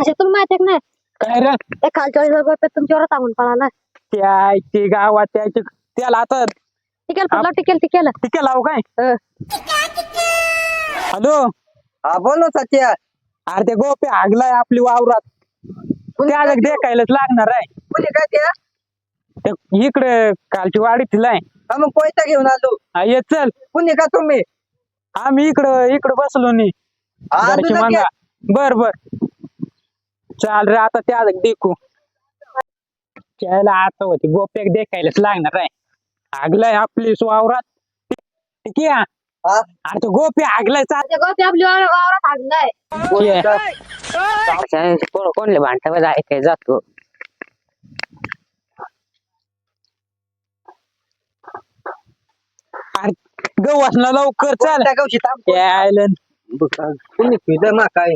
तसे तुम्ही माहिती आहे का नाही? काय रे? त्या खालच्या तुमच्यावर सांगून पळाला त्या ते गावात त्याचे त्याला आता टिकेल पडला टिकेल टिकेल टिके लावू काय? हं. हॅलो? हा बोल सत्या. अरे ते गोपे हागलाय आपली वावरात. त्याला देखायलाच लागणार आहे. कुणी काय त्या ते इकडे कालची वाडी तिलाय हा मग पैसा घेऊन आलो. हा, ये चल. कुणी का तुम्ही? आम्ही इकडं इकडं बसलो नी. हा, मांगा. बर बर. चाल रे आता त्या देखू. त्याला आता होती गोप्याक देखायलाच लागणार आहे. हागलाय आपली वावरात. ठीक आहे? हा? अरे ते गोपी हागलाय चाल. गोप्या आपली वावर- वावरात हागलाय. कोणले भांडा ऐकाय जातो अरे गव्हासला लवकर चाल. थांब यायला. कुणी मा काय?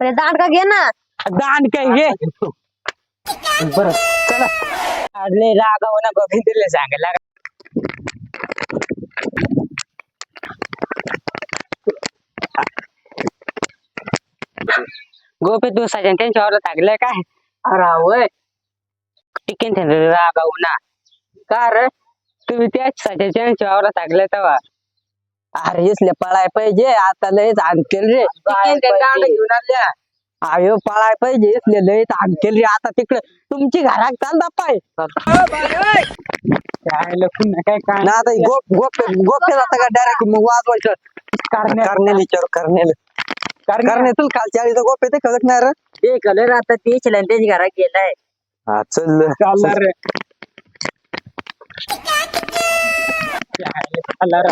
अरे दांडका घे ना. दान काही घे बर चला. अरे रागाव ना गोविंदले सांगायला गोपी तू सजन त्यांच्यावर लागलाय काय? अरावय टिकेन टिकेन रागाव ना. का रे? तुम्ही त्याच सजन त्यांच्यावर टाकलंय तेव्हा अरे इसले पळाय पाहिजे आता लयच आणतील रे. घेऊन आल्या. अयो पळाय पाहिजे लयच आणतील रे आता तिकडे तुमची घरात चालता पाय. यायला पुन्हा काय काय ना आता गोप गोप गोप्य जाता का डायरेक्ट मग वाजवायचं. करण्याला विचार करण्याला. करणे तुला खालच्या आळीचा गोप येते कळत नाही रे. ते कलर आता ते त्यांच्या घरात गेलाय. हा चल. चालला रे. चालला रे.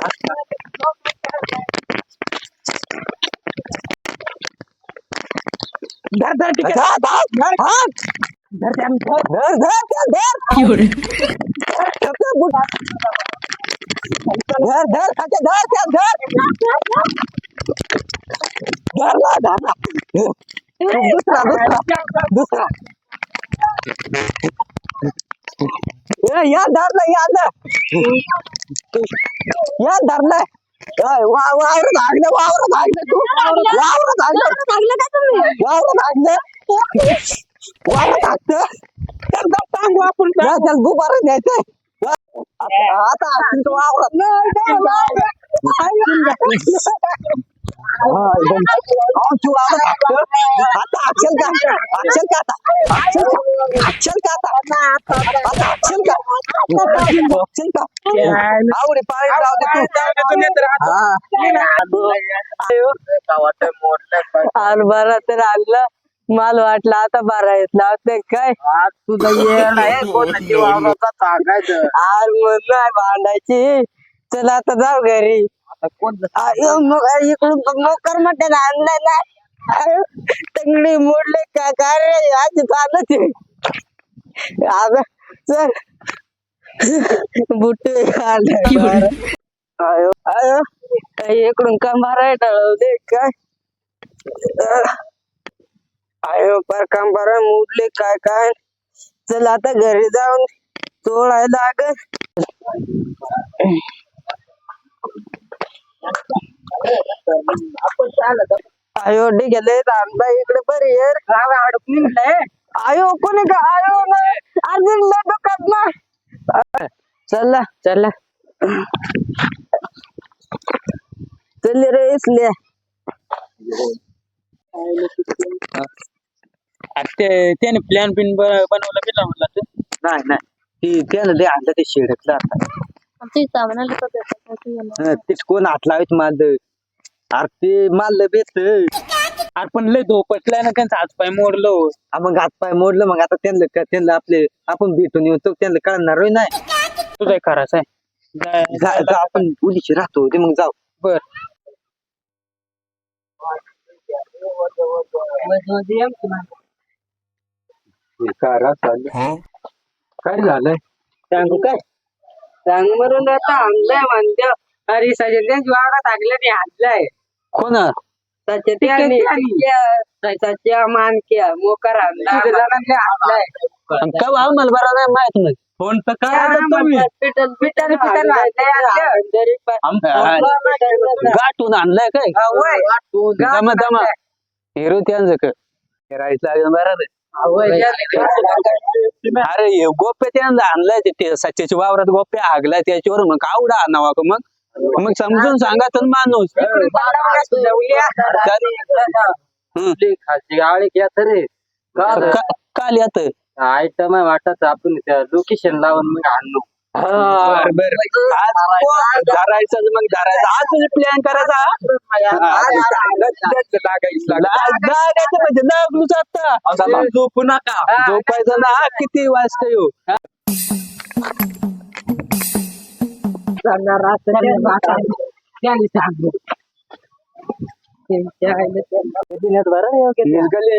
धर धर ठीक धर, धर, धर. धर त्यानं धर. धर धर त्या धर त्या बुट. धर धर खाते धर त्या धर धर ना धर ना दुसरा दुसरा दुसरा ए, या धरलं या धर या धरलं वा वावर धागलं वावर धागलं तू. वावर धागलं हागलं का तुम्ही? वावर धागलं वावर धागतं एकदम टांग वापरून जा त्याला गुबारा द्यायचंय आता तो वावरात हा, वावरात धाकतं. आता अक्षल का अक्षल का आता अक्षल का का आता आता अक्षल का अक्षल का आवडे पाळी जाऊ दे तू हा बरं तर आणलं माल वाटलं आता बारा येत लावते काय आर म्हणून नाही भांडायची चल आता जाऊ घरी मग इकडून तर मोकर मटण आणलंय ना अयो, तंगडी मोडले का काय रे आज चालत आहे. आता चल. बुट्टे इकडून कंबारा दे काय. अयो पर कंबारा मोडले काय काय? चल आता घरी जाऊन लागल. अयो ठीक आहे लय आणला इकडे बरी यार अडकून आयो कोणी का? आयो ना. अजून लय दुखत ना. चल चल चल रे इसले. अरे ते त्याने प्लॅन पिन बनवला बिला म्हणला तू? नाही नाही. ती त्यानं लय आणलं ते शेडकलं आता. हं, तेच कोण हात लावित माल. अरे ते माल बेत अरे पण लय धोपटलाय ना त्यांचा हात पाय मोडलो मग हात पाय मोडलं मग आता त्यांना का- त्यांना आपले आपण भेटून येऊ तो त्यांना कळणार होय नाही. तुझा खराच आहे. जा- जा- जा, आपण पोलीस राहतो ते मग जाऊ. बर. काय झालंय? सांगू काय? सांग मरून आता आणलंय म्हणते. अरे सजन वावरात टाकलं नाही आणलंय कोण मानक्या मोकार बरं नाही माहीत नाही फोन तर काय आता तुम्ही. हॉस्पिटल पिटल पिटल तरी गाठून आणलाय काय? होय दमा दमा. हिरो त्यांचं फिरायचं लागेल बरं अरे गोप्या त्यांना आणलाय ते- ते सच्याच्या वावरात गोप्या हागलाय त्याच्यावर मग आवडा आणावा का मग? मग समजून सांगा तर माणूस. काल येत आयटम आहे वाटत आपण त्या लोकेशन लावून मग आणलो धरायचं मग धरायचं? आज प्लॅन करायचा? लागायचं म्हणजे लागलोच आता. झोपू नका. झोपायचं ना. किती वाजता येऊ?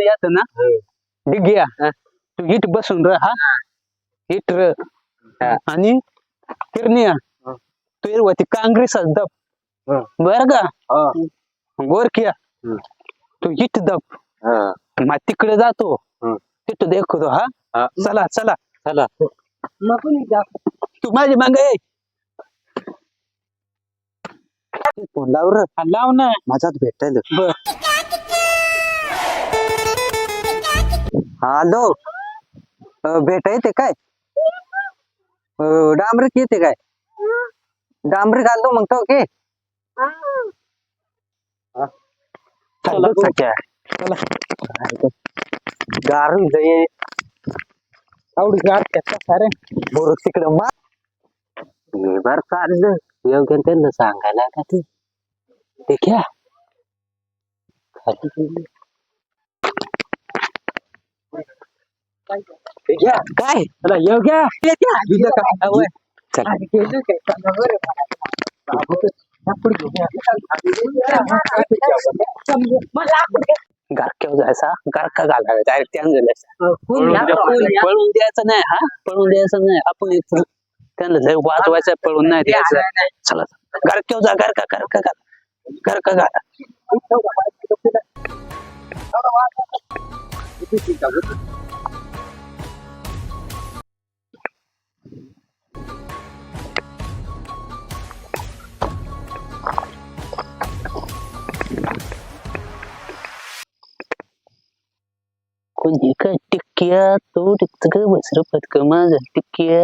येत ना डिग्या तू इट बसून राह. हा. इट र आणि किरनिया तू वरती. काँग्रेस दब. बर का? वर किया. तू इट दब. मग तिकडे जातो. तिथं देखतो हा. चला चला. चला. तू माझी मांग फ़ोन लाव ना? भेटायला बर. हॅलो भेटा येते काय? अं, डांबरीक येते काय? डांबरीक आणतो मग तो की चला गारू ये आवडी गाठ सारे. बोर तिकडे मा हे बर चाललं. योग्य त्यांना सांगायला का ते ते घ्या खाली. हे घ्या काय चला येऊ घ्या दिलं का? होय. चला. गारक्यावर जायचा गारका घालायचा डायरेक्ट त्यान झाल्याचा पळून द्यायचं नाही हा पळून द्यायचं नाही आपण इथं त्यांना लय वाजवायचं पळून नाही द्यायचं. चला गारक्यावर जा गारका गारका घाला गारका घाला कोणी काय टिक्क्या तो टिकत बसर पटक माझं टिक्क्या?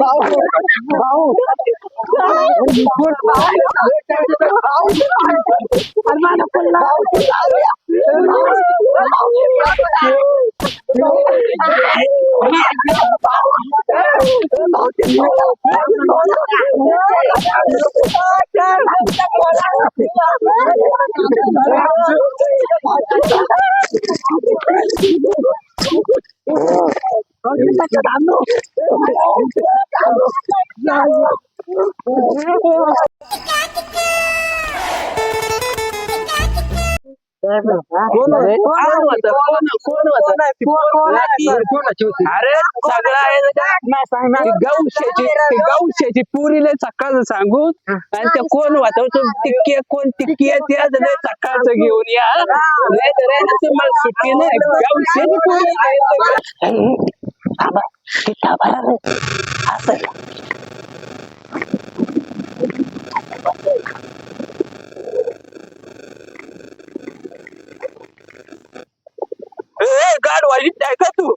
bầu bầu quân bầu bầu anh mang nó quân bầu bầu bầu 안 कोण होतं? कोण होतं? कोण होतं? कोण होतं? अरे सगळं आहे ना ती गौशाची ती गौशाची पुरीला सकाळचं सांगून आणि त्या कोण होतं तो टिक्की कोण टिक्की आहे जण सकाळचं घेऊन या नाही तर आहे ना तुम्हाला सुट्टी नाही गौशाची पुरी थांबा ते थांबा रे. असं ए गाड वाईट आहे का तू?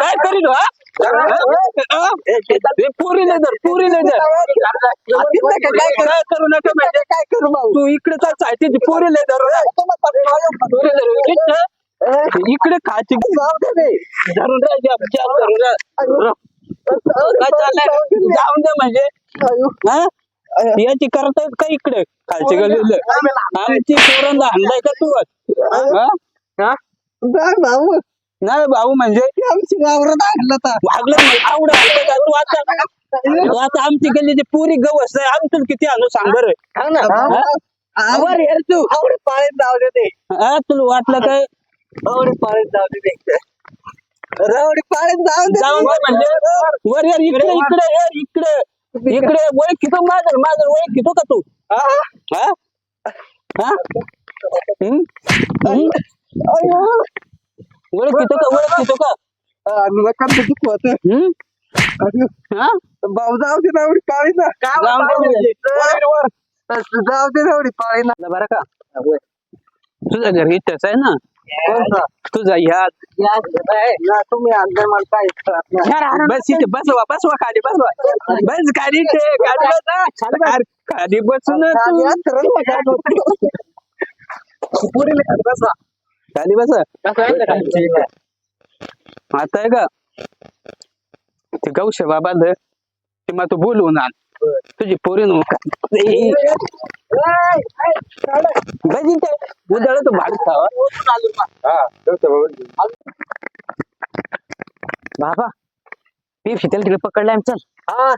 काय करील पुरी नाही पुरी नाही धर. काय करा- नका म्हणजे काय करू तू इकडे काय चालते पुरी नाही धर इकडं. खायची धरून धरून. काय चाललंय? जाऊन दे म्हणजे. हा? याची करतायत का इकडे? खालची गलीला आमची पोरांना आणलाय का तू? हा? हा? भाऊ. नाही भाऊ म्हणजे? आमची वावरात आणलं तर वागलं नाही. आवडं तू आता आमची गल्लीची पुरी गवस आहे. आमचं किती आणू सांग बरं. हा? आवर यार तू. आवडे पाळीत दे ते. हा? तुला वाटलं काय आवडे पाळीत दे ते. रावडी पाळीत जाऊन दे. म्हणजे वर यार इकडे इकडे यार इकडे. इकडे ओळखीतो माझं माझं ओळखीतो का तू? हा? हा? हम्म? हम्म? ओळखीतो का ओळखीतो का नका दुःख होत हम्म? हा भाऊ जाऊ दे रावडी पाळी ना जाऊन दे म्हणजे. जाऊ दे रावडी पाळी ना बरं का तुझं घर इथंच आहे ना कोणता तुझा ह्या या तुम्ही आणले मला काय कळत नाही. बस इथे बसवा बसवा खाली बसवा बस खाली इथे खाली बस अरे, खाली बसून खाली अंतराल ना काय होतं. पुरीला खाली बसा. आता आहे का? ते गौश बाबा ध ते मग तू बोलवून आण. तुझी पोरी नो तू. भाड खावा. बाबा. ते शीतल तिकडे पकडलाय चल. हा.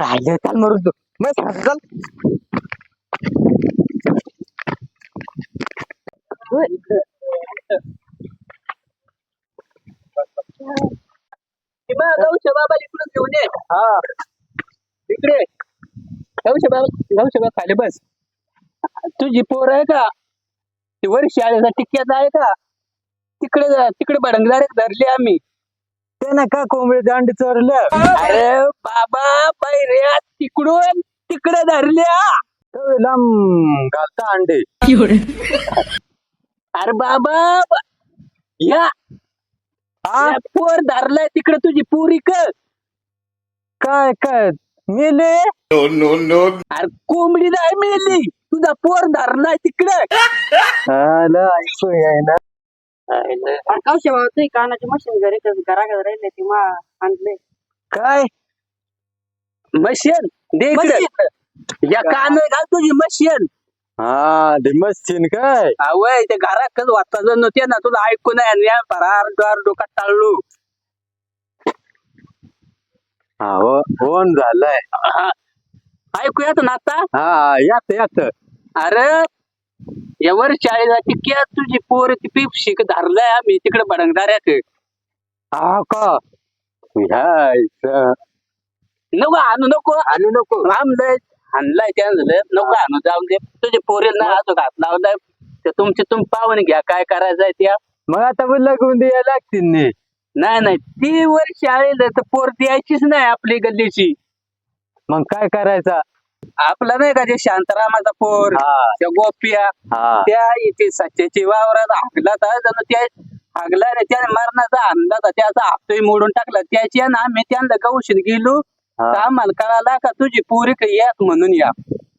राहिलं चाल मरून तू. मग चल. गौश बाबा इकडून घेऊन ये हा इकडे गौश बाबा गौश बाबा खाली बस तुझी पोर आहे का ती वर शाळेचा टिक्क्यात आहे का तिकडे तिकडे बडंगदार धरले आम्ही ते ना का कोंबडी दांडी चोरल्या अरे बाबा बैऱ्या तिकडून तिकडे धरल्या लांब घालता अंडे अरे बाबा ब- या. या पोर धरलाय तिकडे तुझी पुरी कर. काय काय? मेले? अरे कोंबडी नाही मिळली तुझा पोर धरलाय तिकडे. आला ऐकू तुझी कानाची मशीन घरी घराकडे राहिले ती मा आणले. काय? मशीन? दे इकडे. या कान घाल तुझी मशीन. हा मस्तीन काय? आवय ते घरात वाचता जर नव्हते ना तुला ऐकू नाही फरार डोर डोका टाळलो. हा हो फोन झालाय. हा. ऐकू येत ना आता? हा यात यात. अरे यावर शाळेला टिक्या तुझी पोर ती पीप शिक धरलाय आम्ही तिकडे बडंगदाऱ्यात हा का? ह्याचं. नको आणू नको. आणू नको. आणलंय आणलाय त्यानं नको आणू जाऊन दे. तुझे पोरेल ना असं घात लावलाय. ते तुमचे तुम्ही पाहून घ्या काय करायचंय त्या मग आता बोल लागून द्यायला लागतील नी. नाही नाही ती वर शाळेला तर पोर द्यायचीच नाही आपली गल्लीची. मग काय करायचा? आपला नाही का ते शांतारामाचा पोर हा. त्या गोपिया हा. त्या इथे सच्याची वावरात हागला तर जणू त्या हागला रे त्याने मरणाचा अंदाज आहे, त्याचा हातोही मोडून टाकला. त्याची ना आम्ही त्यांना गौशीत गेलो आम्हाला कळाला का तुझी पोरी का यात म्हणून या.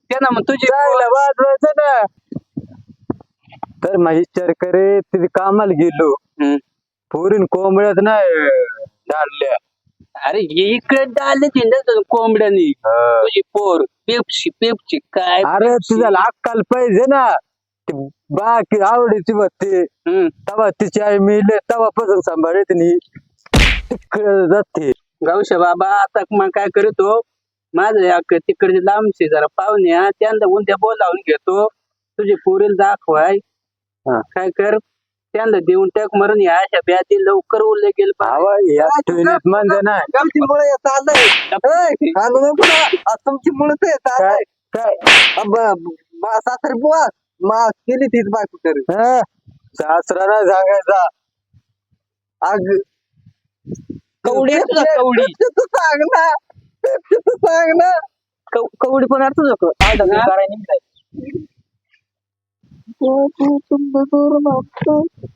त्यानं मग तुझी वाजवायचं ना. तर मग विचार करे तिथे कामाला गेलो. हम्म. पोरीन कोंबड्यात नाही डालल्या. अरे इकडे डाले तिने कोंबड्यानी. हा. तुझी पोर पेपशी पेपची काय अरे पेप्सी. तुझ्या अक्कल पाहिजे ना. ती बाकी आवडीची होती. हम्म. तवा तिची आई मिले तवापासून सांभाळत नी तिकडे जाते. गावशे बाबा आता मग काय करतो? माझं एक तिकडचे लांबचे जरा पाहुणे हा, त्यांना उद्या बोलावून घेतो. तुझी पोरील दाखवाय. हा. काय कर? त्यांना देऊन टाक मरून या अशा ब्याती लवकर उरले गेल हवा या म्हणजे नाही. तुमची मुळे येत आलंय. ना आज तुमची मुळे तर येत आलंय. काय सासरी बुवा मा केली तीच बायको तरी हा? सासरा नाही सांगायचा. अग कवडी आहे कवडी तू सांग ना तू सांग ना कव- कवडी पण अर्थ नको तू- तू- तू- तू-